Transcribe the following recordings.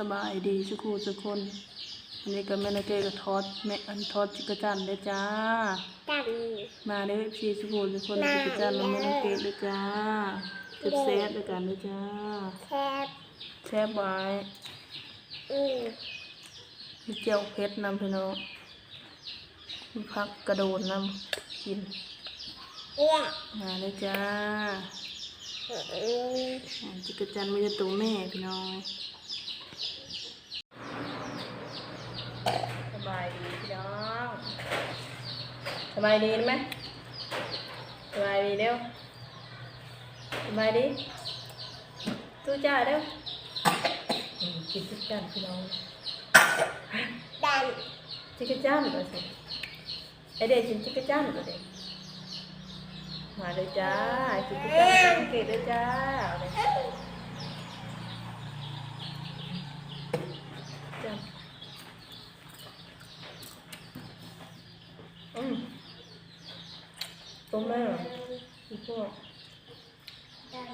สบายดีสุขูสุกคนอันนี้ก็แม่นาเกก็ทอดแม่อันทอดจิกกระจันเลยจ้ากันมาเด้อพี่สุขูสุกคนจิกกระจันน้องแม่นาเกเลยจ้าจุดแซ่บด้วยกันเลยจ้าแคบแซ่บไว้อืมมีเจียวเพชรนำพี่น้องมีพักกระโดดนำกินเอี้ยมาเลยจ้าอืมอ่าจิกกระจันไม่ใช่ตัวแม่พี่น้องสบายดีพี่น้องส บายดีไหมสบายดีเร็วสบายดีตู้จ้าเร็วอืมกินจิกกระจันพี่น้องดันจิกกระจันก็สิไอเด็กกินจิกกระจันก็เด็กมาเลยจ้าจิกกระจันสังเกตเลยจ้าเอาเลยจันอืม ต้มแม่เหรออีกพวกดัน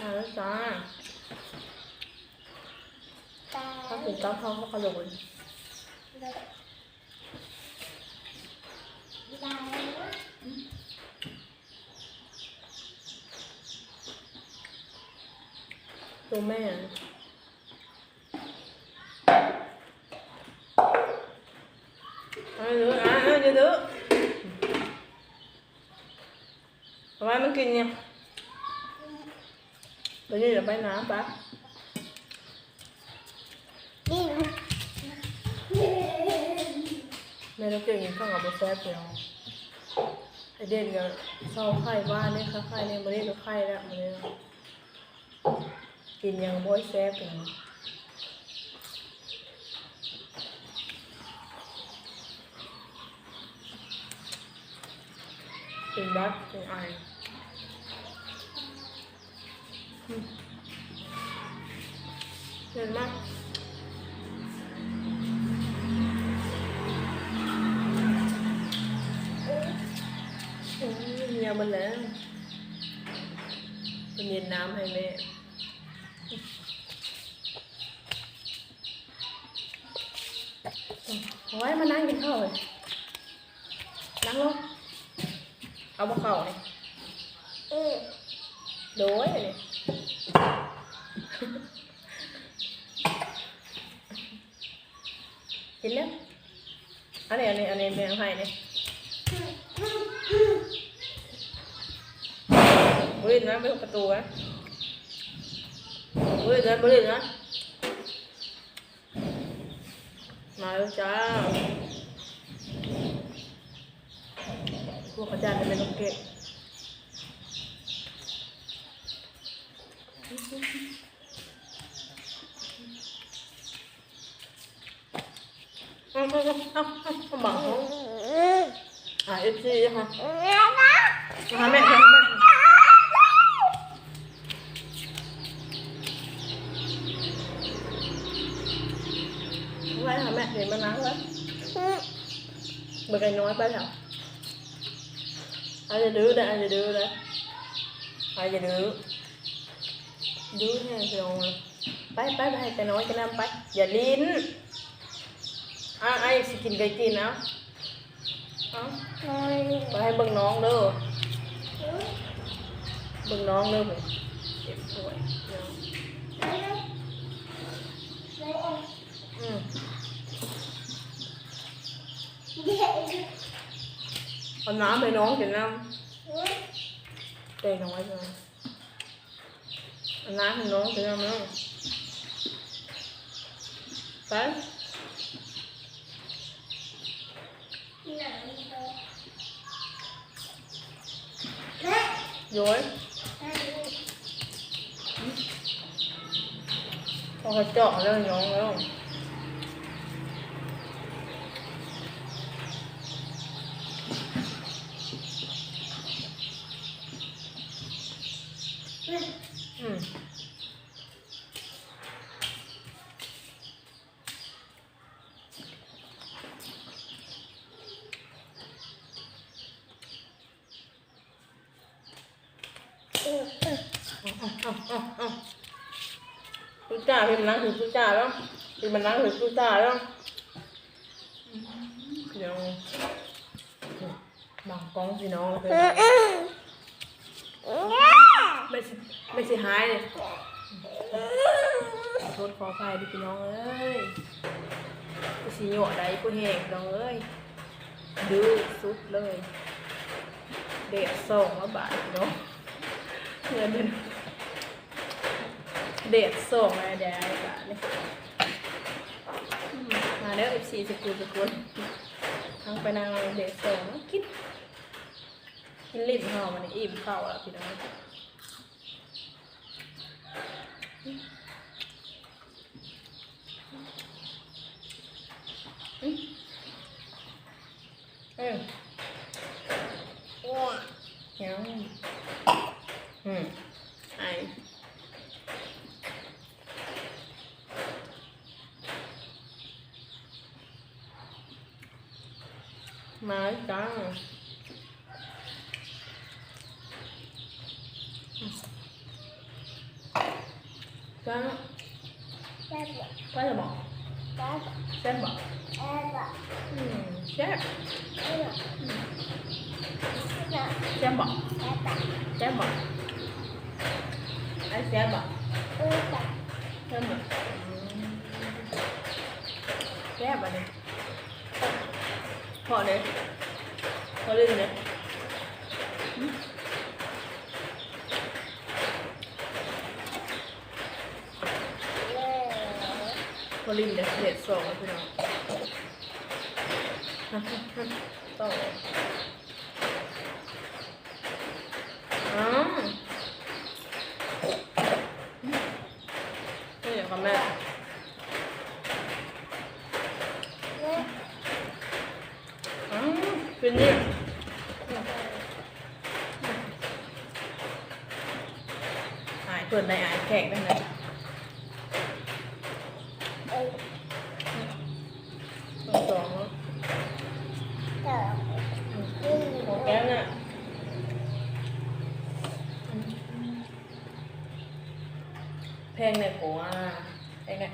มาแล้วจ้าถ้าถึงเก้าท้องก็กระโดดตัวแม่เอา ดูอะเดูดูเอาไว้มันกินเนี่ยเดี๋ยวนี้เดี๋ยวไปน้ำปะแม่ต้องเก่งกินข้าวกับไปแซ่บเดียวไอเด่นก็เศร้าไข่บ้านเนี่ยค่ะไข่เนี่ยมาเรียกก็ไข่แล้วมาเรียกกินยังบ่อยแซ่บอย่า เป็นบักเป็นไออืมเห็นไหมโอ้ยเมียมันแล้วเป็นเย็นน้ำให้แม่เอาไว้มานั่งกินข้าวเลยนั่งลง เอาบะข้าวเลยอืมโดยเลยกินแล้วอันนี้อันนี้อันนี้แม่เอาให้เนี่ยบริเวณนะไม่ต้องประตูนะบริเวณนะบริเวณนะมาแล้วจ้า พวกอาจารย์จะเป็นต้องเก็บ เอาเอาเอาเอาเอาบังเขาอ่าเอฟซีค่ะ แล้วนะ มาหาแม่มาหาแม่ไว้หาแม่เดี๋ยวมานั่งไว้เบิกไอ้น้อยไปแล้วอาจจะดื้อได้อาจจะดื้อได้อาจจะดื้อดื้อแน่เชียวเลยไปไปไปให้แต่น้อยจะนำไป อย่าลิ้น อะไอ้สิกินไก่กินเอาเอาโอ้ยไปให้เบิ่งน้องเด้อเบิ่งน้องเด้อผม เจ็บป่วยเดี๋ยวอืมเอาน้ำให้น้องกินน้ำเตะน้องไว้ก่อนเอาน้ำให้น้องกินน้ำเนาะไปโย้อยพอเขาเจาะแล้วน้องแล้วอืม เอาเอาเอาตุ๊จ้าพี่มันนั่งถือตุ๊จ้าแล้วพี่มันนั่งถือตุ๊จ้าแล้วพี่น้องบางกองพี่น้องเลยไม่ไม่สิหายเลยขอโทษขออภัยดิพี่น้องเอ้ยกูสิโยะใดกูแหงพี่น้องเอ้ยดื้อสุดเลย เด็กส่งมาบาทพี่น้องเงินเดือน เด็กส่งมาได้บาทเลยอืมาแล้ว FC สกุลสกุลทั้งไปนางเด็กส่งมากินกินลิ้นห่อมันนี่อิ่มเข้าวแล้วพี่น้องเอืมเออยังอืมไอ มาจ้าจ้าก็จะบอกแซ่บบอกอืมแซ่บแซ่บบอกแซ่บบอกไอ้แซ่บบอกแซ่บบอกอืมแซ่บอะเนี่ยพอเลย ขาเล่นเนี่ยพอลินเด็ดสองพี่น้องต่ออนี่เดี๋ยวค่ะแม่อ๋อเป็นนี่อาย เปิดในอายแขกได้ไหมตัวสองแล้วโอแก้วน่ะแพงเนี่ยกูอะแพงเนี่ย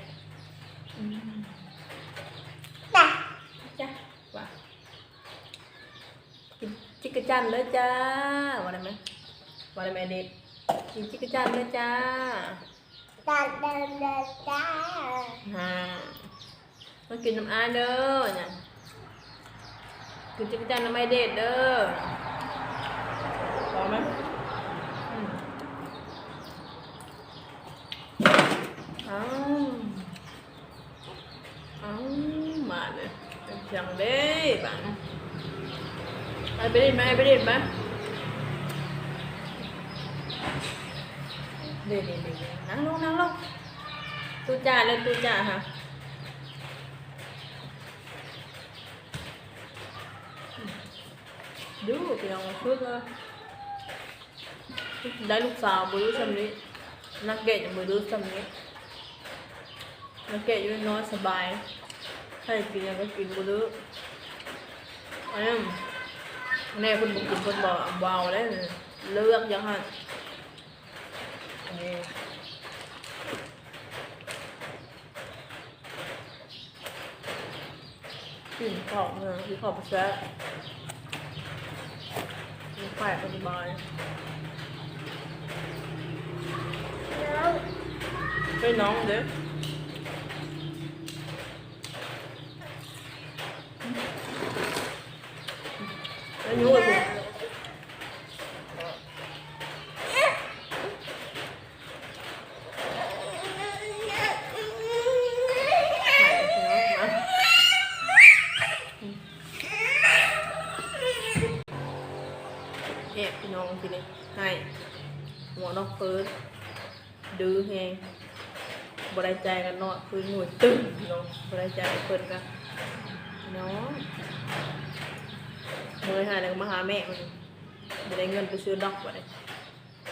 จ้ะว่ากินจิกกะจันเลยจ้าว่าได้ไหมว่าได้ไหมเด็ก กินจิกกะจันเลยจ้าฮ่าต้องกินน้ำอาเด้อเนี่ยกินจิกกะจันน้ำไม่เด็ดเด้อพอไหมอืมอ้าวอ้าวมาเลยเป็นเพียงเด้บังไปไปเล่นไหมไปเล่นไหม เดี๋ยวเดี๋ยวเดี๋ยวนั่งลงนั่งลงตูจ่าเลยตูจ่าค่ะดูพี่น้องชุดเลยได้ลูกสาวบุรุษสำนี้นักเกตอย่างบุรุษสำนี้นักเกตอยู่น้อยสบายใครกินยังก็กินบุรุษอันนี้แน่คุณบุกินคนบอกเบาแล้วเนี่ยเลือกยังไง นี่นข้าวเนี่ยกินข้าวไปแซ่บมีไฟปฏิบัติไปน้องเด้อแล้วยูเลย หัวนอกเฟิร์สดื้อแฮงบรายใจกันเนาะคือหน่ยตึงพี่น้องบรายใจเพิ่นกันพี่น้องเมื่อหาแล้วก็มาหาแม่มันจะได้เงินไปซื้อดอกบ่ได้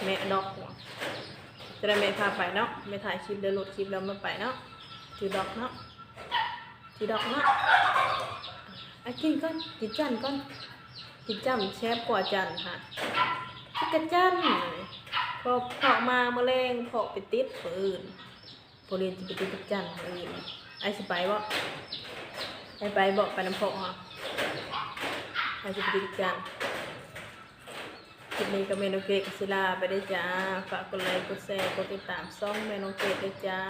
แม่ดอกหัวจะได้แม่พาไปเนาะไม่ถ่ายคลิปเดินรถคลิปแล้วมาไปเนาะซื้อดอกเนาะซื้อดอกเนาะไอะกินก่อนกินจันก่อนกินจ้ำแซ่บกว่าจันค่ะกินกระจัน พอพาะมาเมื่อแรงพาะไปติดผู้อื่นผู้เรียนจะไปติดกับจันทร์ผู้อื่นไอ้สิไปบ่ไอ้ไปบอกไปน้ำเพาะฮะไอ้สิไปติดกับจันทร์คลิปนี้ก็เมนูเกตกับศิลาไปได้จ้า ฝากกดไลค์กดแชร์กดติดตามซ่องเมนูเกตด้วยจ้า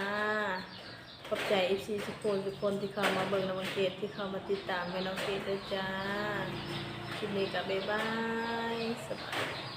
ขอบใจ FC ทุกคนทุกคนที่เข้ามาเบิ่งน้องเกตที่เข้ามาติดตามเมนูเกตด้วยจ้า คลิปนี้ก็บ๊ายบายสบาย